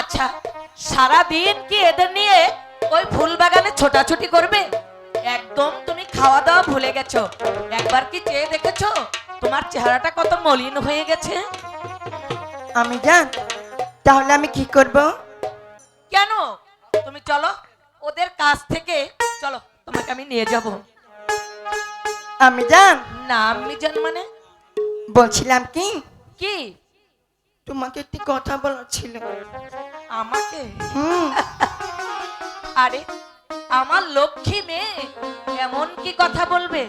আচ্ছা সারা দিন কি এদের নিয়ে ওই ফুল বাগানে ছোটাছুটি করবে? একদম তুমি খাওয়া দাওয়া ভুলে গেছো। একবার কি চেয়ে দেখেছ? তোমার চেহারাটা কত মলিন হয়ে গেছে। আমি জান তাহলে আমি কি করব? কেন? তুমি চলো ওদের কাছ থেকে চলো তোমাকে আমি নিয়ে যাব। আমি জান। না আমি জান মানে? বলছিলাম কি? কি? তোমাকে একটি কথা বলার ছিল। আমাকে? হুম। আরে আমার লক্ষ্মী মেয়ে এমন কি কথা বলবে?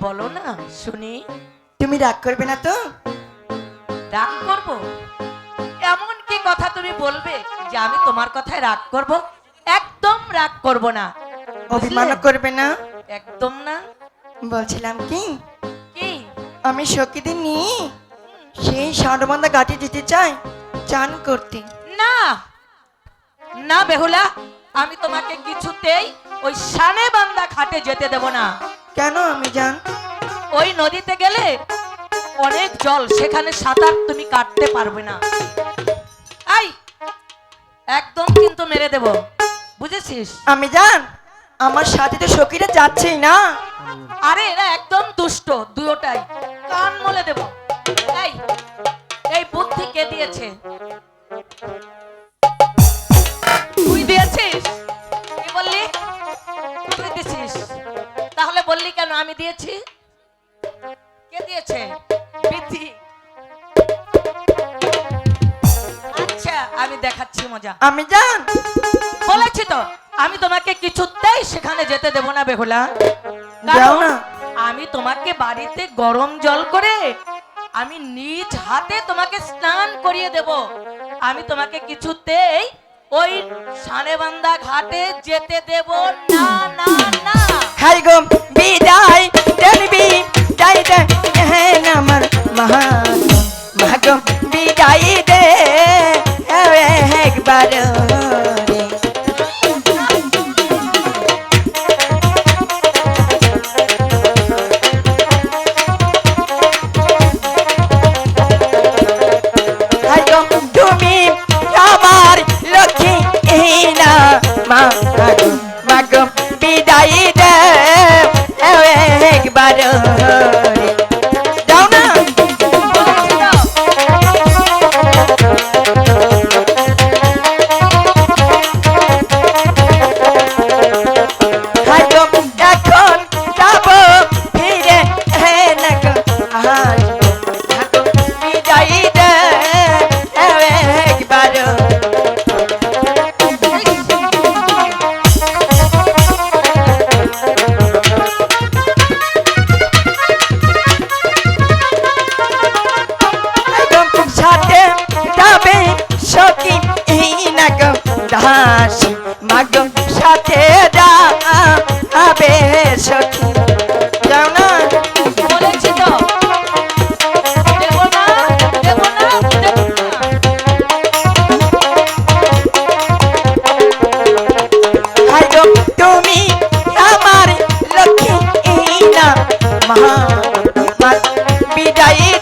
বলো না শুনি। তুমি রাগ করবে না তো? রাগ করব? এমন কি কথা তুমি বলবে যে আমি তোমার কথায় রাগ করব? একদম রাগ করব না। অভিমানও বুঝলে? করবে না? একদম না। বলছিলাম কি? কি? আমি সখীদের নিয়ে সেই সারবন্ধা ঘাটে যেতে চাই চান করতে। না না বেহুলা আমি তোমাকে কিছুতেই ওই সানে বান্দা ঘাটে যেতে দেব না। কেন আমি জান? ওই নদীতে গেলে অনেক জল সেখানে সাঁতার তুমি কাটতে পারবে না। আই একদম কিন্তু মেরে দেব বুঝেছিস? আমি জান আমার সাথে তো সখীরা যাচ্ছেই না। আরে এরা একদম দুষ্ট দুয়োটাই। কান মলে দেব। এই বুদ্ধি কে দিয়েছে? তুই দিয়েছিস? কি বললি? তুই দিছিস। তাহলে বললি কেন আমি দিয়েছি? কে দিয়েছে? বিধি আচ্ছা আমি দেখাচ্ছি মজা। আমি জান। বলেছি তো আমি তোমাকে কিছুতেই সেখানে যেতে দেব না বেহুলা। আমি তোমাকে বাড়িতে গরম জল করে আমি নিজ হাতে তোমাকে স্নান করিয়ে দেব। আমি তোমাকে কিছুতেই ওই সানেবান্দা ঘাটে যেতে দেব। না না না। হাই গো মহা বিদায়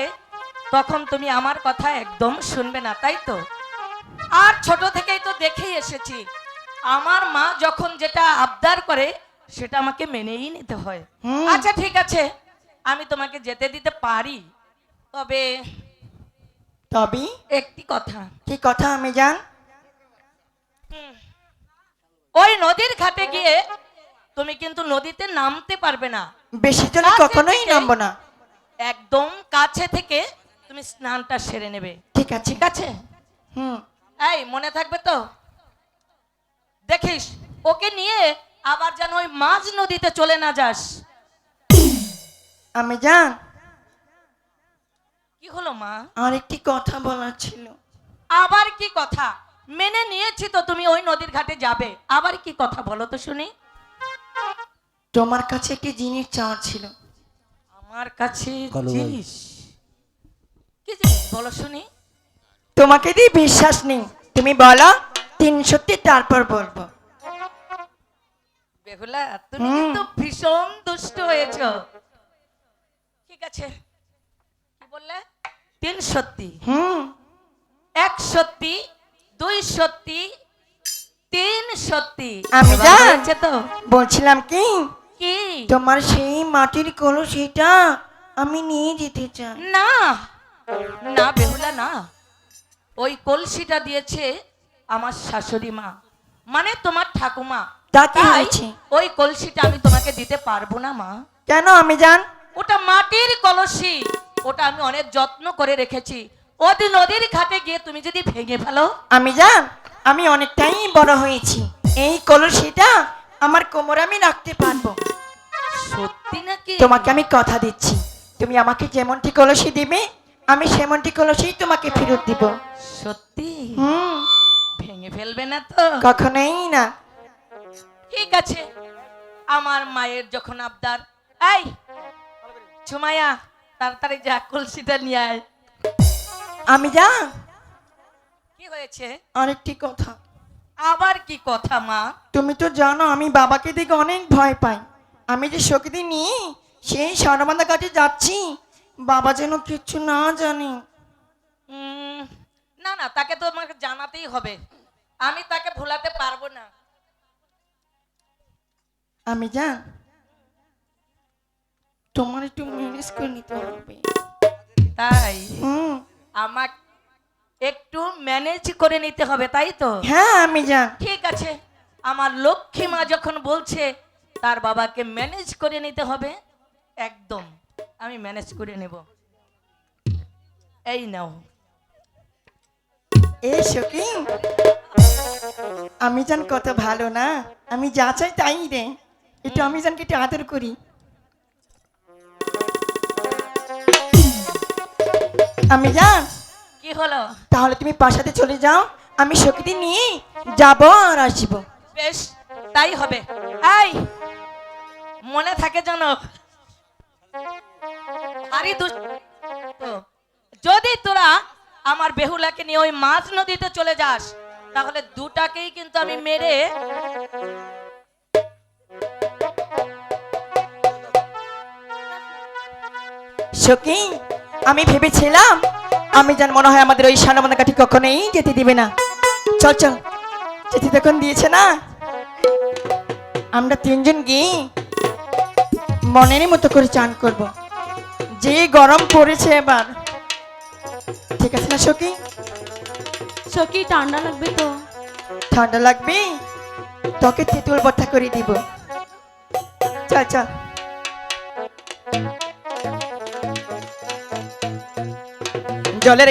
চাইছে তখন তুমি আমার কথা একদম শুনবে না তাই তো? আর ছোট থেকেই তো দেখেই এসেছি। আমার মা যখন যেটা আবদার করে সেটা আমাকে মেনেই নিতে হয়। আচ্ছা ঠিক আছে। আমি তোমাকে যেতে দিতে পারি। তবে তবে? একটি কথা। কি কথা আমি জান ওই নদীর ঘাটে গিয়ে তুমি কিন্তু নদীতে নামতে পারবে না। বেশি জন কখনোই নামবো না। একদম কাছে থেকে তুমি স্নানটা সেরে নেবে। ঠিক আছে ঠিক আছে। হুম। এই মনে থাকবে তো? দেখিস ওকে নিয়ে আবার যেন ওই মাঝ নদীতে চলে না যাস। আমি জান কি হলো মা? আর একটি কথা বলার ছিল। আবার কি কথা? মেনে নিয়েছি তো তুমি ওই নদীর ঘাটে যাবে। আবার কি কথা বলো তো শুনি। তোমার কাছে একটি জিনিস চাওয়ার ছিল। আমার কাছে জিনিস। কি জিনিস? বলো শুনি। তোমাকে দিয়ে বিশ্বাস নেই। তুমি বলো তিন সত্যি তারপর বলব। বেহুলা তুমি। কিন্তু ভীষণ দুষ্ট হয়েছ। ঠিক আছে। কি বললে? তিন সত্যি হুম। এক সত্যি দুই সত্যি তিন সত্যি আমি জান। তো। বলছিলাম কি? কি? তোমার সেই মাটির কলসিটা আমি নিয়ে যেতে চাই। না না বেহুলা না। ওই কলসিটা দিয়েছে আমার শাশুড়ি মা মানে তোমার ঠাকুমা। তা কি তাই হয়েছে? ওই কলসিটা আমি তোমাকে দিতে পারব না মা। কেন আমি জান? ওটা মাটির কলসি ওটা আমি অনেক যত্ন করে রেখেছি। ওদি নদীর ঘাটে গিয়ে তুমি যদি ভেঙে ফেলো। আমি জান আমি অনেকটাই বড় হয়েছি। এই কলসিটা আমার কোমরে আমি রাখতে পারব। সত্যি নাকি? তোমাকে আমি কথা দিচ্ছি। তুমি আমাকে যেমনটি কলসি দিবে আমি সেমনটি কলসি তোমাকে ফেরত দিব। সত্যি? হুম। ভেঙে ফেলবে না তো? কখনোই না। ঠিক আছে। আমার মায়ের যখন আবদার এই ছুমায়া তাড়াতাড়ি যা কলসিটা নিয়ে আয়। আমি যা? কি হয়েছে? আরেকটি কথা। আবার কি কথা মা? তুমি তো জানো আমি বাবাকে দেখে অনেক ভয় পাই। আমি যে শক্তি নিয়ে সেই সরবান্ধা কাছে যাচ্ছি বাবা যেন কিচ্ছু না জানে। না না তাকে তো আমাকে জানাতেই হবে। আমি তাকে ভুলাতে পারব না। আমি জান তোমার একটু ম্যানেজ করে নিতে হবে। তাই? আমাকে একটু ম্যানেজ করে নিতে হবে তাই তো? হ্যাঁ আমি যা ঠিক আছে। আমার লক্ষ্মী মা যখন বলছে তার বাবাকে ম্যানেজ করে নিতে হবে একদম আমি ম্যানেজ করে নেব। এই নাও। এ সখী আমি জান কত ভালো না আমি যা চাই তাই রে একটু আমি জানকে একটু আদর করি। আমি জান কি হলো? তাহলে তুমি পাশাতে চলে যাও আমি শক্তি নিয়ে যাব আর আসব। বেশ তাই হবে। এই মনে থাকে যেন ভারী দুষ্ট যদি তোরা আমার বেহুলাকে নিয়ে ওই মাছ নদীতে চলে যাস তাহলে দুটাকেই কিন্তু আমি মেরে সখী আমি ভেবেছিলাম আমি জান মনে হয় আমাদের ওই সানবান্ধা কাঠি কখনোই যেতে দিবে না। চল চল। যেতে তখন দিয়েছে না? আমরা তিনজন গিয়ে মনের মতো করে চান করব। যে গরম পড়েছে এবার। ঠিক আছে না সখী? সখী ঠান্ডা লাগবে তো। ঠান্ডা লাগবে? তোকে তেঁতুল বর্তা করে দিব। চল চল। জলের